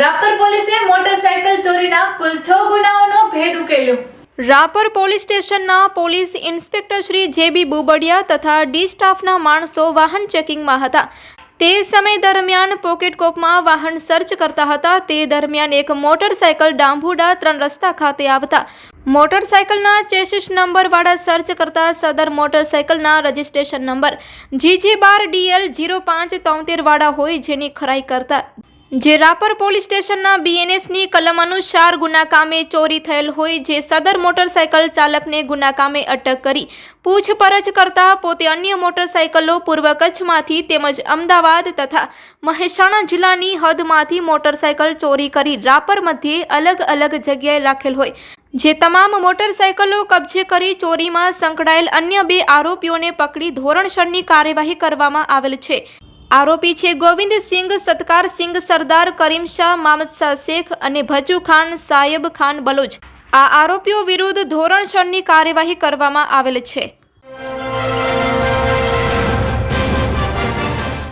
રાપર પોલીસે મોટરસાયકલ ચોરીના કુલ છ ગુનાઓનો ભેદ ઉકેલ્યો. રાપર પોલીસ સ્ટેશનના police inspector Shri J B Bubadiya તથા ડી સ્ટાફના માણસો વાહન ચેકિંગમાં હતા. તે સમય દરમિયાન પોકેટકોપમાં વાહન સર્ચ કરતા હતા. તે દરમિયાન એક મોટરસાયકલ ડાંભુડા ત્રણ રસ્તા ખાતે આવતા. મોટરસાયકલના ચેસિસ નંબરવાળા સર્ચ કરતા સદર મોટરસાયકલના રજિસ્ટ્રેશન નંબર જીજી બાર ડીએલ જીરો પાંચ તોતેરવાળા હોય જેની ખરાઈ કરતા જે રાપર પોલીસ સ્ટેશનના બીએનએસની કલમ અનુસાર ગુના કામે ચોરી થયેલ હોય જે સદર મોટરસાયકલ ચાલકને ગુના કામે અટક કરી પૂછપરછ કરતા પોતે અન્ય મોટરસાયકલો પૂર્વ કચ્છમાંથી તેમજ અમદાવાદ તથા મહેસાણા જિલ્લાની હદમાંથી મોટરસાયકલ ચોરી કરી રાપર મધ્યે અલગ અલગ જગ્યાએ રાખેલ હોય. જે તમામ મોટરસાયકલો કબજે કરી ચોરીમાં સંકળાયેલ અન્ય બે આરોપીઓને પકડી ધોરણસરની કાર્યવાહી કરવામાં આવેલ છે. આરોપી છે ગોવિંદ સિંઘ, સત્કાર સિંઘ, સરદાર કરીમ શાહ, મામદ શાહ શેખ અને ભજુ ખાન, સાયબ ખાન બલોચ. આ આરોપીઓ વિરુદ્ધ ધોરણસરની કાર્યવાહી કરવામાં આવેલ છે.